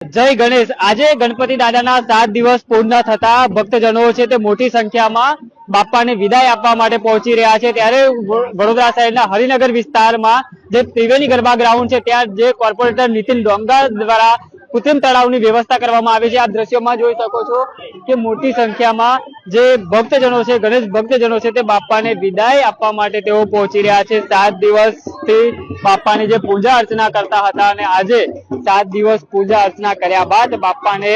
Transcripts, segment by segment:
જય ગણેશ. આજે ગણપતિ દાદાના સાત દિવસ પૂર્ણ થતા ભક્તજનો છે તે મોટી સંખ્યામાં બાપાને વિદાય આપવા માટે પહોંચી રહ્યા છે. ત્યારે વડોદરા શહેરના હરિનગર વિસ્તારમાં જે ત્રિવેણી ગરબા ગ્રાઉન્ડ છે, ત્યાં જે કોર્પોરેટર નીતિન ડોંગા દ્વારા કૃત્રિમ તળાવની વ્યવસ્થા કરવામાં આવી છે. આ દ્રશ્યોમાં જોઈ શકો છો કે મોટી સંખ્યામાં જે ભક્તજનો છે, ગણેશ ભક્તજનો છે, તે બાપાને વિદાય આપવા માટે તેઓ પહોંચી રહ્યા છે. સાત દિવસથી બાપાની જે પૂજા અર્ચના કરતા હતા અને આજે સાત દિવસ પૂજા અર્ચના કર્યા બાદ બાપાને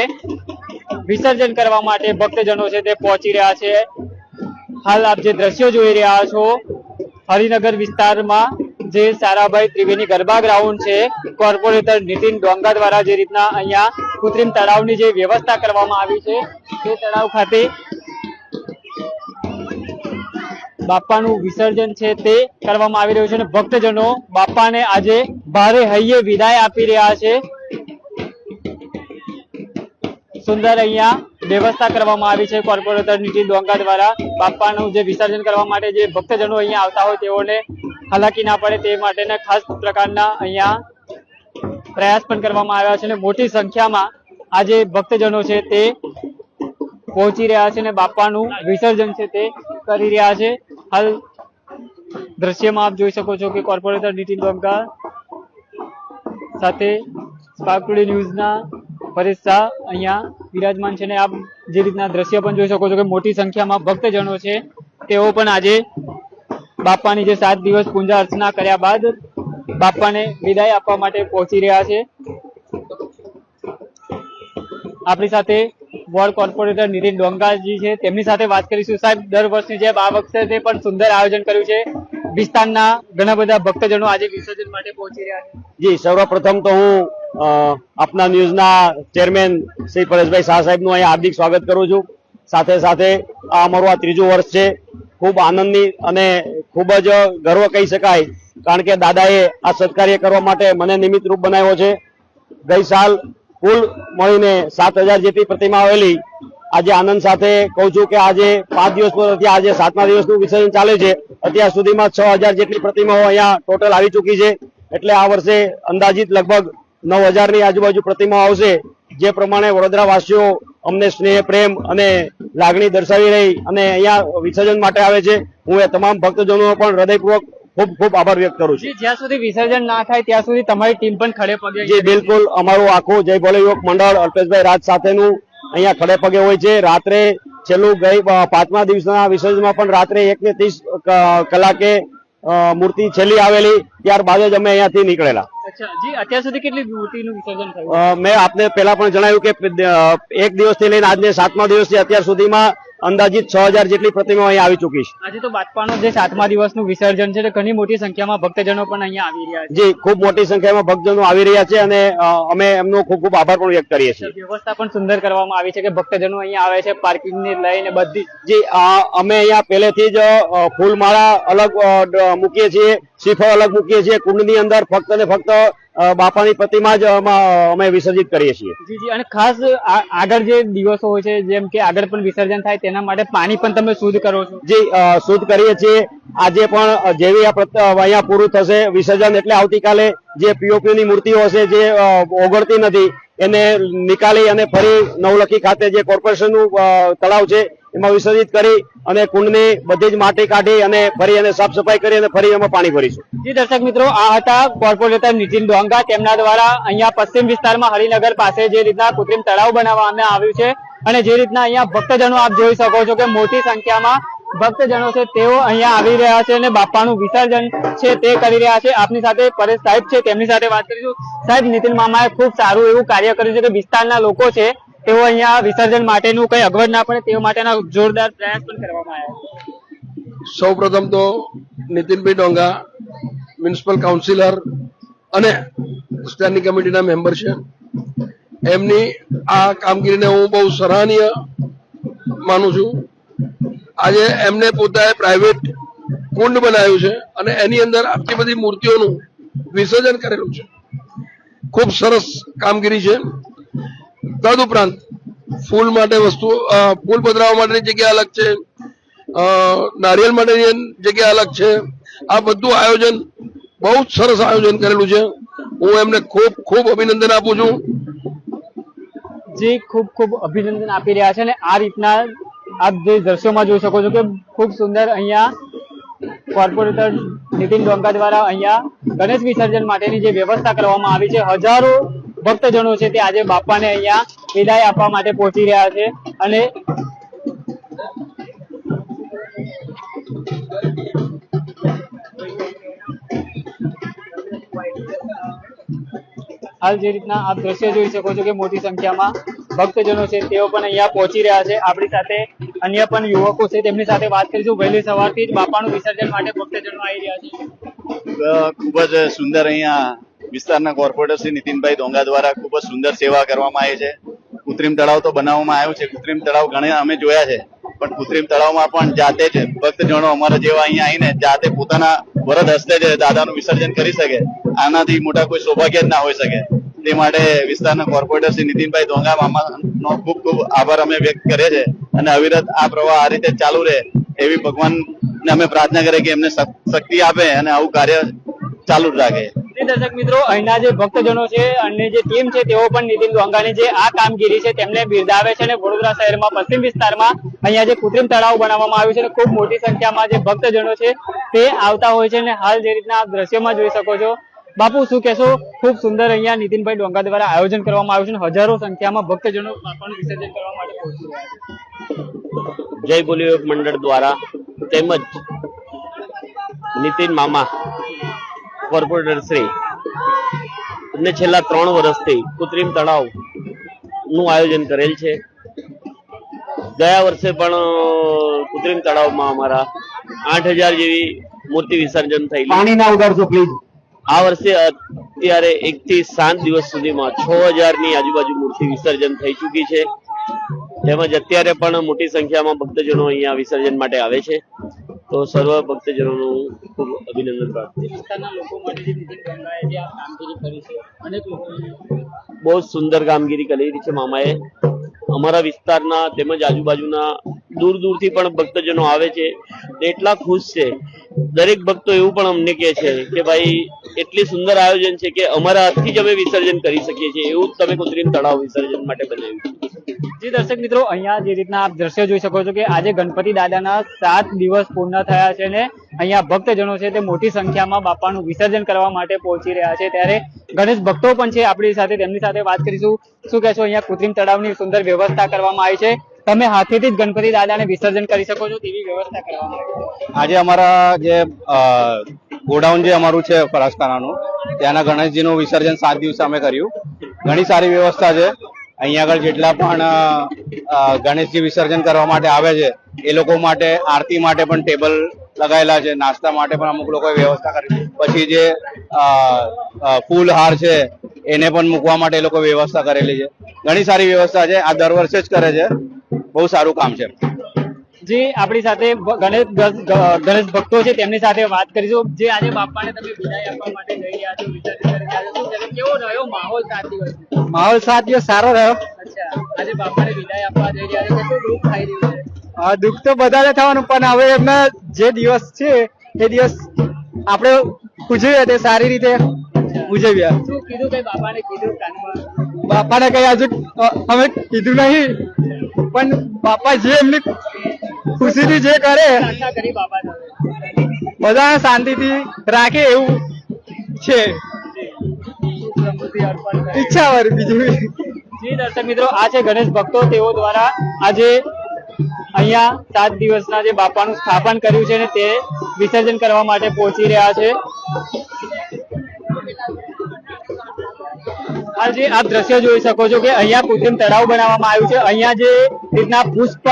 વિસર્જન કરવા માટે ભક્તજનો છે તે પહોંચી રહ્યા છે. હાલ આપ જે દ્રશ્યો જોઈ રહ્યા છો, હરિનગર વિસ્તારમાં જે સારાભાઈ ત્રિવેણી ગરબા ગ્રાઉન્ડ છે, કોર્પોરેટર નીતિન ડોંગા દ્વારા જે રીતના અહીંયા કૃત્રિમ તળાવની જે વ્યવસ્થા કરવામાં આવી છે તે તળાવ ખાતે બાપાનું વિસર્જન છે તે કરવામાં આવી રહ્યું છે અને ભક્તજનો બાપાને આજે ભારે હૈયે વિદાય આપી રહ્યા છે. સુંદર અહીંયા વ્યવસ્થા કરવામાં આવી છે કોર્પોરેટર નીતિન ડોંગા દ્વારા બાપાનું જે વિસર્જન કરવા માટે જે ભક્તજનો અહીંયા આવતા હોય તેઓને હાલાકી ના પડે તે માટેના ખાસ પ્રકારના અહીંયા પ્રયાસ પણ કરવામાં આવ્યા છે અને મોટી સંખ્યામાં આજે ભક્તજનો છે તે પહોંચી રહ્યા છે અને બાપાનું વિસર્જન છે તે કરી રહ્યા છે. હાલ દ્રશ્યમાં આપ જોઈ શકો છો કે કોર્પોરેટર નીતિન ડોંગા સાથે સ્પાર્ક ન્યૂઝના પરેશ શાહ અહીંયા બિરાજમાન છે ને આપ જે રીતના દ્રશ્ય પણ જોઈ શકો છો કે મોટી સંખ્યામાં ભક્તજનો છે. તેઓ પણ આજે બાપાની જે સાત દિવસ પૂજા અર્ચના કર્યા બાદ બાપાને વિદાય આપવા માટે પહોંચી રહ્યા છે. આપણી સાથે વોર્ડ કોર્પોરેટર નીતિન ડોંગાજી છે. તેમની સાથે વાત કરીશું. સાહેબ, દર વર્ષની જેમ આ વખતે પણ સુંદર આયોજન કર્યું છે. વિસ્તારના ઘણા બધા ભક્તજનો આજે વિસર્જન માટે પહોંચી રહ્યા છે. જી, સર્વપ્રથમ તો હું આપના ન્યૂઝના ચેરમેન શ્રી પરેશભાઈ શાહ સાહેબનું અહીંયા હાર્દિક સ્વાગત કરું છું. સાથે સાથે આ અમારું આ ત્રીજું વર્ષ છે. ખૂબ આનંદની અને ખૂબ જ ગર્વ કહી શકાય, કારણ કે દાદાએ આ સત્કાર્ય કરવા માટે મને નિમિત્ત રૂપ બનાવ્યો છે. ગઈ સાલ કુલ મળીને સાત હજાર જેટલી પ્રતિમા આવેલી. આજે આનંદ સાથે કહું છું કે આજે પાંચ દિવસ પછી આજે સાતમા દિવસનું વિસર્જન ચાલે છે. અત્યાર સુધીમાં છ હજાર જેટલી પ્રતિમાઓ અહીંયા ટોટલ આવી ચૂકી છે. એટલે આ વર્ષે અંદાજિત લગભગ નવ હજારની આજુબાજુ પ્રતિમાઓ આવશે. જે પ્રમાણે વડોદરાવાસીઓ અમને સ્નેહ, પ્રેમ અને લાગણી દર્શાવી રહી અને અહીંયા વિસર્જન માટે આવે છે. હું એ તમામ ભક્તજનોનો પણ હૃદયપૂર્વક ખૂબ ખૂબ આભાર વ્યક્ત કરું છું. જ્યાં સુધી વિસર્જન ના થાય ત્યાં સુધી તમારી ટીમ પણ ખડે પગે જી બિલકુલ. અમારું આખું જય ભોલે યુવક મંડળ અલ્પેશભાઈ રાજ સાથેનું અહીંયા ખડે પગે હોય છે. રાત્રે છેલ્લું ગઈ પાંચમા દિવસના વિસર્જનમાં પણ રાત્રે એક ને ત્રીસ કલાકે મૂર્તિ છેલ્લી આવેલી. ત્યારબાદ જ અમે અહીંયાથી નીકળેલા. અત્યાર સુધી કેટલી મૂર્તિનું વિસર્જન થયું? મેં આપને પહેલા પણ જણાવ્યું કે એક દિવસથી લઈને આજને સાતમા દિવસથી અત્યાર સુધીમાં અંદાજિત છ હજાર જેટલી પ્રતિમાઓ અહીંયા આવી ચૂકી છે. આજે તો બાજપાનો જે સાતમા દિવસનું વિસર્જન છે ઘણી મોટી સંખ્યામાં ભક્તજનો પણ અહીંયા આવી રહ્યા છે. જી ખૂબ મોટી સંખ્યામાં ભક્તજનો આવી રહ્યા છે અને અમે એમનો ખૂબ ખૂબ આભાર પણ વ્યક્ત કરીએ છીએ. વ્યવસ્થા પણ સુંદર કરવામાં આવી છે કે ભક્તજનો અહીંયા આવે છે પાર્કિંગ ને લઈને બધી જી અમે અહીંયા પહેલેથી જ ફૂલમાળા અલગ મૂકીએ છીએ. શ્રીફળ અલગ મૂકીએ છીએ. કુંડની અંદર ફક્ત ને ફક્ત બાપાની પ્રતિમા જ અમે વિસર્જિત કરીએ છીએ. જી જી. અને ખાસ આ- આગળ જે દિવસો હોય છે જેમ કે આગળ પણ વિસર્જન થાય તેના માટે પાણી પણ તમે શુદ્ધ કરો છો. જી શુદ્ધ કરીએ છીએ. આજે પણ જેવી આ અહીંયા પૂરું થશે વિસર્જન એટલે આવતીકાલે જે પીઓપી ની મૂર્તિઓ હશે જે ઓગળતી નથી એને નિકાલી અને ફરી નવલખી ખાતે જે કોર્પોરેશનનું તળાવ છે એમાં વિસર્જિત કરી અને કુંડની બધી જ માટી કાઢી અને ફરી એને સાફ સફાઈ કરી અને ફરી એમાં પાણી ભરીશું. જી દર્શક મિત્રો, આ હતા કોર્પોરેટર નીતિન ડોંગા તેમના દ્વારા અહીંયા પશ્ચિમ વિસ્તારમાં હરિનગર પાસે જે રીતના કૃત્રિમ તળાવ બનાવવામાં આવ્યું છે અને જે રીતના અહીંયા ભક્તજનો આપ જોઈ શકો છો કે મોટી સંખ્યામાં ભક્તજનો છે, તેઓ અહીંયા આવી રહ્યા છે અને બાપાનું વિસર્જન છે તે કરી રહ્યા છે. આપની સાથે પરેશ સાહેબ છે, તેમની સાથે વાત કરીશું. સાહેબ, નીતિન મામાએ ખૂબ સારું એવું કાર્ય કર્યું છે કે વિસ્તારના લોકો છે તેઓ અહીંયા વિસર્જન માટેનું કઈ અગવડ ના પડે, તેઓ માટેના જોરદાર પ્રયાસ પણ કરવામાં આવ્યા સૌ પ્રથમ તો નીતિનભાઈ ડોંગા, મ્યુનિસિપલ કાઉન્સિલર અને સ્ટેન્ડિંગ કમિટીના મેમ્બર છે. એમની આ કામગીરીને હું બહુ સરાહનીય માનું છું. આજે એમને પોતાએ પ્રાઇવેટ કુંડ બનાવ્યું છે અને એની અંદર આટલી બધી મૂર્તિઓનું વિસર્જન કરેલું છે. ખૂબ સરસ કામગીરી છે. તદુપરાંત ફૂલ માટે વસ્તુ ફૂલ પધરાવવા માટેની જગ્યા અલગ છે નારિયેલ માટેની જગ્યા અલગ છે. આ બધું આયોજન બહુ જ સરસ આયોજન કરેલું છે. હું એમને ખૂબ ખૂબ અભિનંદન આપું છું. જે ખૂબ ખૂબ અભિનંદન આપી રહ્યા છે અને આ રીતના આપ જે દ્રશ્યોમાં જોઈ શકો છો કે ખૂબ સુંદર અહીંયા કોર્પોરેટર નીતિન ડોંગા દ્વારા અહીંયા ગણેશ વિસર્જન માટેની જે વ્યવસ્થા કરવામાં આવી છે, હજારો ભક્તજનો છે તે આજે બાપાને અહીંયા વિદાય આપવા માટે પહોંચી રહ્યા છે. અને હાલ જે રીતના આપ દ્રશ્ય જોઈ શકો છો કે મોટી સંખ્યામાં ભક્તજનો છે તેઓ પણ અહીંયા પહોંચી રહ્યા છે. આપણી સાથે અન્ય પણ યુવકો છે તેમની સાથે વાત કરીશું. વહેલી સવારથી જ બાપાનું વિસર્જન માટે ભક્તજનો આવી રહ્યા છે. ખૂબ જ સુંદર અહીંયા વિસ્તારના કોર્પોરેટર શ્રી નીતિનભાઈ ડોંગા દ્વારા ખૂબ જ સુંદર સેવા કરવામાં આવી છે. કૃત્રિમ તળાવ તો બનાવવામાં આવ્યું છે. કૃત્રિમ તળાવ ઘણા અમે જોયા છે. પણ કૃત્રિમ તળાવમાં પણ જાતે જ ભક્તજનો અમારા જેવા અહીંયા આવીને જાતે પોતાના વરદ હસ્તે જ દાદાનું વિસર્જન કરી શકે. આનાથી મોટા કોઈ સૌભાગ્ય જ ના હોઈ શકે. તે માટે વિસ્તારના કોર્પોરેટર શ્રી નીતિનભાઈ ધોંગા મામાનો ખૂબ ખૂબ આભાર અમે વ્યક્ત કરીએ છીએ. અને અવિરત આ પ્રવાહ આ રીતે ચાલુ રહે એવી ભગવાનને અમે પ્રાર્થના કરીએ કે એમને શક્તિ આપે અને આવું કાર્ય ચાલુ જ રાખે. દર્શક મિત્રો, અહીંના જે ભક્તજનો છે અને જે ટીમ છે, તેઓ પણ નીતિન ડોંગાની જે આ કામગીરી છે, તેમને બિરદાવે છે અને વડોદરા શહેરમાં, પશ્ચિમ વિસ્તારમાં અહીંયા જે કૃત્રિમ તળાવ બનાવવામાં આવ્યું છે અને ખૂબ મોટી સંખ્યામાં જે ભક્તજનો છે, તે આવતા હોય છે અને હાલ જે રીતના આપ દ્રશ્યમાં જોઈ શકો છો. બાપુ, શું કહેશો? ખૂબ સુંદર અહીંયા નીતિનભાઈ ડોંગા દ્વારા આયોજન કરવામાં આવ્યું છે હજારો સંખ્યામાં ભક્તજનો પણ વિસર્જન કરવા માટે જય બોલીવુડ મંડળ દ્વારા તેમજ નીતિન મામા કોર્પોરેટર શ્રી. અને છેલ્લા ત્રણ વર્ષથી કૃત્રિમ તળાવનું આયોજન કરેલ છે. ગયા વર્ષે પણ કૃત્રિમ તળાવમાં અમારા આઠ હજાર જેવી મૂર્તિ વિસર્જન થઈ પાણી ના ઉગાડશો પ્લીઝ આ વર્ષે અત્યારે એક થી સાત દિવસ સુધીમાં છ હજારની આજુબાજુ મૂર્તિ વિસર્જન થઈ ચૂકી છે. તેમજ અત્યારે પણ મોટી સંખ્યામાં ભક્તજનો અહીંયા વિસર્જન માટે આવે છે. તો સર્વ ભક્તજનોનું ખૂબ અભિનંદન લોકો બહુ સુંદર કામગીરી કરેલી છે મામાએ. અમારા વિસ્તારના તેમજ આજુબાજુના દૂર દૂરથી પણ ભક્તજનો આવે છે. એટલા ખુશ છે. દરેક ભક્તો એવું પણ અમને કહે છે કે ભાઈ એટલી સુંદર આયોજન છે કે અમારા હાથથી જ અમે વિસર્જન કરી શકીએ છીએ. એવું તમે કૃત્રિમ તળાવ વિસર્જન માટે બનાવ્યું છે. જી દર્શક મિત્રો, અહીંયા જે રીતના આપ દ્રશ્ય જોઈ શકો છો કે આજે ગણપતિ દાદાના સાત દિવસ પૂર્ણ થયા છે ને અહીંયા ભક્તજનો છે તે મોટી સંખ્યામાં બાપાનું વિસર્જન કરવા માટે પહોંચી રહ્યા છે. ત્યારે ગણેશ ભક્તો પણ છે આપણી સાથે, તેમની સાથે વાત કરીશું. શું કહેશો, અહીંયા કૃત્રિમ તળાવની સુંદર વ્યવસ્થા કરવામાં આવી છે. તમે હાથેથી જ ગણપતિ દાદાને વિસર્જન કરી શકો છો તેવી વ્યવસ્થા કરવામાં આવી આજે અમારા જે ગોડાઉન જે અમારું છે ફરાસખાનાનું ત્યાંના ગણેશજીનું વિસર્જન સાત દિવસે અમે કર્યું. ઘણી સારી વ્યવસ્થા છે. અહીંયા આગળ જેટલા પણ ગણેશજી વિસર્જન કરવા માટે આવે છે, એ લોકો માટે આરતી માટે પણ ટેબલ લગાવેલા છે, નાસ્તા માટે પણ અમુક લોકોએ વ્યવસ્થા કરી પછી જે ફૂલ હાર છે, એને પણ મૂકવા માટે એ લોકો વ્યવસ્થા કરેલી છે. ઘણી સારી વ્યવસ્થા છે, આ દર વર્ષે જ કરે છે. બહુ સારું કામ છે. જી આપણી સાથે ગણેશ ગણેશ ભક્તો છે તેમની સાથે વાત કરીશું. જે આજે બાપાને તમે વિદાય આપવા માટે જઈ રહ્યા છો વિસર્જન? કેવો રહ્યો માહોલ સાત દિવસ? માહોલ સાત દિવસ સારો રહ્યો. અચ્છા આજે બાપાને વિદાય આપવા જઈ રહ્યા છો. કેટલું દુઃખ થઈ રહ્યું છે? દુઃખ તો બધાને થવાનું પણ હવે એમના જે દિવસ છે એ દિવસ આપણે ઉજવીએ તે સારી રીતે ઉજવીએ. શું કીધું કઈ બાપાને? કીધું કાનમાં? બાપાને કઈ હજુ અમે કીધું નહીં પણ બાપા જે એમની ખુશીથી જે કરે બધાને શાંતિથી રાખે એવું છે. ઈચ્છા વાર બીજું જી દર્શક મિત્રો, આ છે ગણેશ ભક્તો. તેઓ દ્વારા આજે અહીંયા સાત દિવસના જે બાપાનું સ્થાપન કર્યું છે ને તે વિસર્જન કરવા માટે પહોંચી રહ્યા છે. આજે આપ દ્રશ્ય જોઈ શકો છો કે અહીંયા કૃત્રિમ તળાવ બનાવવામાં આવ્યું છે. અહીંયા જે રીતના પુષ્પ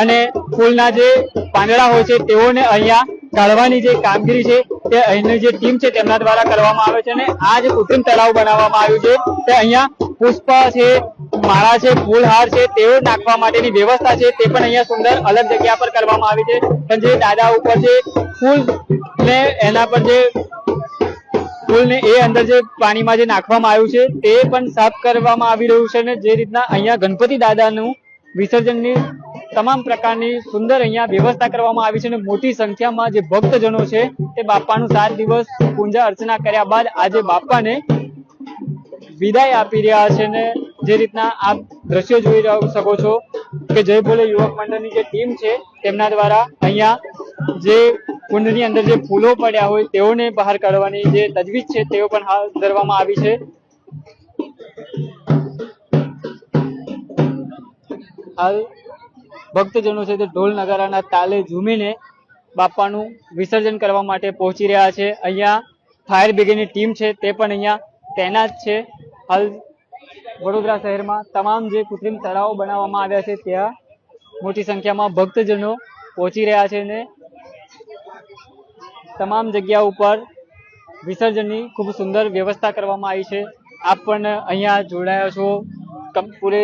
અને ફૂલના જે પાંદડા હોય છે, તેઓને અહીંયા કાઢવાની જે કામગીરી છે, તે અહીંની જે ટીમ છે, તેમના દ્વારા કરવામાં આવે છે અને આ જે કૃત્રિમ તળાવ બનાવવામાં આવ્યું છે, તે અહીંયા પુષ્પ છે, માળા છે, ફૂલહાર છે, તેઓ નાખવા માટેની વ્યવસ્થા છે, તે પણ અહીંયા સુંદર અલગ જગ્યા પર કરવામાં આવી છે. પણ જે દાદા ઉપર જે ફૂલ ને એના પર જે ફૂલ ને એ અંદર જે પાણીમાં જે નાખવામાં આવ્યું છે, તે પણ સાફ કરવામાં આવી રહ્યું છે અને જે રીતના અહીંયા ગણપતિ દાદાનું વિસર્જનની તમામ પ્રકારની સુંદર અહીંયા વ્યવસ્થા કરવામાં આવી છે અને મોટી સંખ્યામાં જે ભક્તજનો છે તે બાપાનું સાત દિવસ પૂજા અર્ચના કર્યા બાદ આજે બાપાને વિદાય આપી રહ્યા છે ને જે રીતના આપ દ્રશ્યો જોઈ શકો છો કે જય ભોલે યુવક મંડળની જે ટીમ છે તેમના દ્વારા અહીંયા જે કુંડની અંદર જે ફૂલો પડ્યા હોય તેઓને બહાર કાઢવાની જે તજવીજ છે તેઓ પણ હાથ ધરવામાં આવી છે. હાલ ભક્તજનો છે તે ઢોલ નગારાના તાલે ઝૂમીને બાપાનું વિસર્જન કરવા માટે પહોંચી રહ્યા છે. અહીંયા ફાયર બ્રિગેડની ટીમ છે, તે પણ અહીંયા તૈનાત છે. હાલ વડોદરા શહેરમાં તમામ જે કૃત્રિમ તળાવો બનાવવામાં આવ્યા છે, ત્યાં મોટી સંખ્યામાં ભક્તજનો પહોંચી રહ્યા છે અને તમામ જગ્યા ઉપર વિસર્જનની ખૂબ સુંદર વ્યવસ્થા કરવામાં આવી છે. આપ પણ અહીંયા જોડાયા છો. પૂરે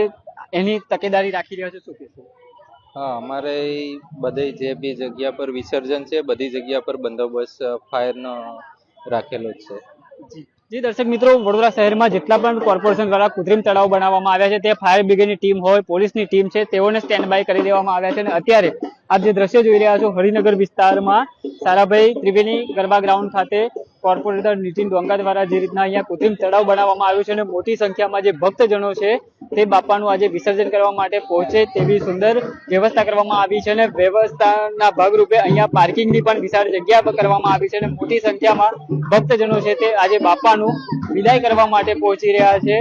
એની તકેદારી રાખી રહ્યા છો. શું કહેશો? હા, અમારે બધી જે બી જગ્યા પર વિસર્જન છે, બધી જગ્યા પર બંદોબસ્ત ફાયરનો રાખેલો છે. જી. દર્શક મિત્રો, વડોદરા શહેરમાં જેટલા પણ કોર્પોરેશન દ્વારા કૃત્રિમ તળાવ બનાવવામાં આવ્યા છે, તે ફાયર બ્રિગેડની ટીમ હોય, પોલીસની ટીમ છે, તેઓને સ્ટેન્ડ બાય કરી દેવામાં આવ્યા છે અને અત્યારે આપ જે દ્રશ્ય જોઈ રહ્યા છો હરિનગર વિસ્તારમાં સારાભાઈ ત્રિવેણી ગરબા ગ્રાઉન્ડ ખાતે કોર્પોરેટર નીતિન ડોંગા દ્વારા જે રીતના અહીંયા કૃત્રિમ તળાવ બનાવવામાં આવ્યું છે અને મોટી સંખ્યામાં જે ભક્તજનો છે તે બાપાનું આજે વિસર્જન કરવા માટે પહોંચે તેવી સુંદર વ્યવસ્થા કરવામાં આવી છે અને વ્યવસ્થાના ભાગરૂપે અહીંયા પાર્કિંગની પણ વિશાળ જગ્યા કરવામાં આવી છે અને મોટી સંખ્યામાં ભક્તજનો છે તે આજે બાપાનું વિદાય કરવા માટે પહોંચી રહ્યા છે.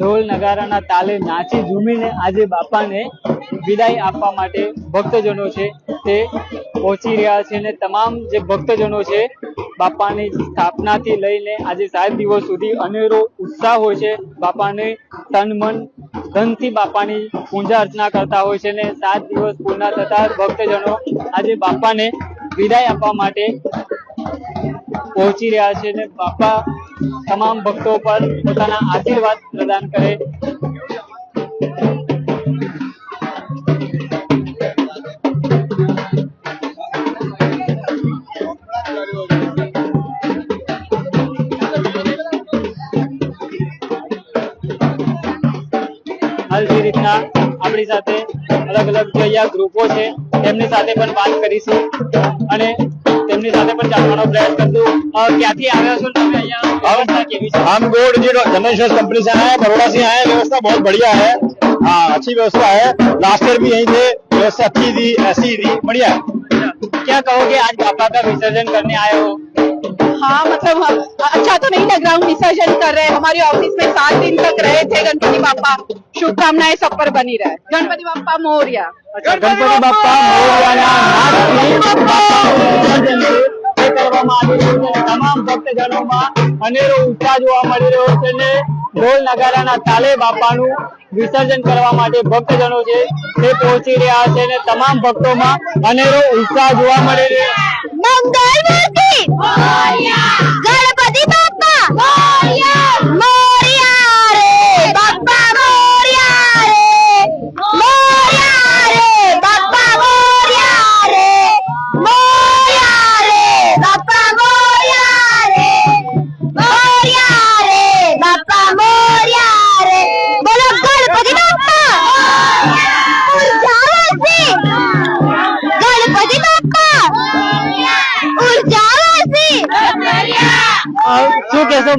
ઢોલ નગારાના તાલે નાચી ઝૂમીને આજે બાપાને વિદાય આપવા માટે ભક્તજનો છે તે પહોંચી રહ્યા છે અને તમામ જે ભક્તજનો છે બાપાની સ્થાપનાથી લઈને આજે સાત દિવસ સુધી અનેરો ઉત્સાહ હોય છે. બાપાને તન મન ધનથી બાપાની પૂજા અર્ચના કરતા હોય છે અને સાત દિવસ પૂર્ણ થતા ભક્તજનો આજે બાપાને વિદાય આપવા માટે પહોંચી રહ્યા છે અને બાપા તમામ ભક્તો પર પોતાના આશીર્વાદ પ્રદાન કરે. રીતના આપણી સાથે અલગ અલગ જે અહીંયા ગ્રુપો છે, તેમની સાથે પણ વાત કરીશું. અને તેમની સાથે પણ જાણવાનો પ્રયાસ કરશું અ, ક્યાંથી આવ્યા છો તમે અહીંયા વ્યવસ્થા કેવી છે हम gold G general insurance company से आए हैं बड़ौदा से आए हैं व्यवस्था बहुत बढ़िया है हाँ अच्छी व्यवस्था है लास्ट ईयर भी यही थे व्यवस्था अच्छी थी ऐसी ही थी बढ़िया है क्या कहोगे? आज बापा का विसर्जन करने आए हो। हाँ मतलब हम अच्छा तो नहीं लग रहा हूँ विसर्जन कर रहे हैं। हमारे ऑफ़िस में सात दिन तक रहे थे गणपति बापा। शुभकामनाएँ सब पर बनी रहे। गणपति बापा मोरिया। अच्छा, गणपति बापा मोरिया। મોરયાના આવી રહ્યું છે કરવામાં તમામ ભક્તજનોમાં અનેરો ઉત્સાહ જોવા મળી રહ્યો છે ને ઢોલ નગારાના તાલે બાપાનું વિસર્જન કરવા માટે ભક્તજનો છે તે પહોંચી રહ્યા છે ને તમામ ભક્તોમાં અનેરો ઉત્સાહ જોવા મળી રહ્યો ગણપતિ બાપ્પા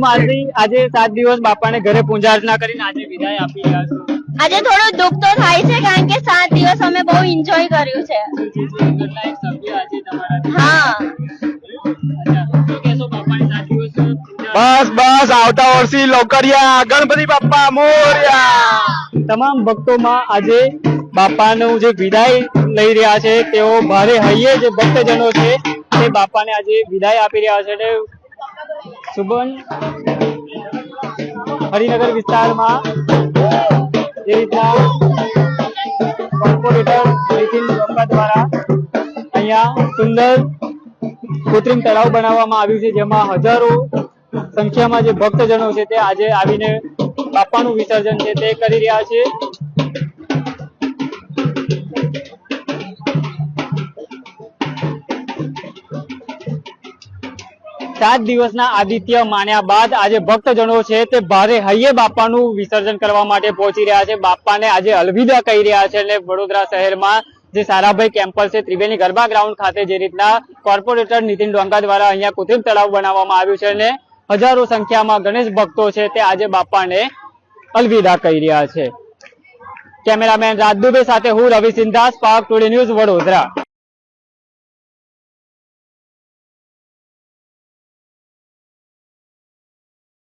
આજે સાત દિવસ બાપાને ઘરે પૂજા અર્ચના કરીને આજે વિદાય આપી રહ્યા છો. આજે થોડો દુઃખ તો થાય છે કારણ કે સાત દિવસ અમે બહુ એન્જોય કર્યું છે. હા. બસ બસ આવતા વર્ષે લોકરિયા ગણપતિ બાપા મોર્યા. તમામ ભક્તોમાં આજે બાપાનું જે વિદાય લઈ રહ્યા છે તેઓ ભારે હૈયે જે ભક્તજનો છે તે બાપાને આજે વિદાય આપી રહ્યા છે. સુબન હરિનગર વિસ્તારમાં જે રીતના કોર્પોરેટર નીતિન ગંગા દ્વારા અહીંયા સુંદર કૃત્રિમ તળાવ બનાવવામાં આવ્યું છે, જેમાં હજારો સંખ્યામાં જે ભક્તજનો છે તે આજે આવીને બાપાનું વિસર્જન છે તે કરી રહ્યા છે. સાત દિવસના આદિત્ય માન્યા બાદ આજે ભક્તજનો છે તે ભારે હૈયે બાપાનું વિસર્જન કરવા માટે પહોંચી રહ્યા છે. બાપાને આજે અલવિદા કહી રહ્યા છે અને વડોદરા શહેરમાં જે સારાભાઈ કેમ્પસ છે ત્રિવેણી ગરબા ગ્રાઉન્ડ ખાતે જે રીતના કોર્પોરેટર નીતિન ડોંગા દ્વારા અહીંયા કૃત્રિમ તળાવ બનાવવામાં આવ્યું છે અને હજારો સંખ્યામાં ગણેશ ભક્તો છે તે આજે બાપાને અલવિદા કહી રહ્યા છે. કેમેરામેન રાજદુબે સાથે હું રવિ સિંધાસ પાક ટુડે ન્યૂઝ વડોદરા.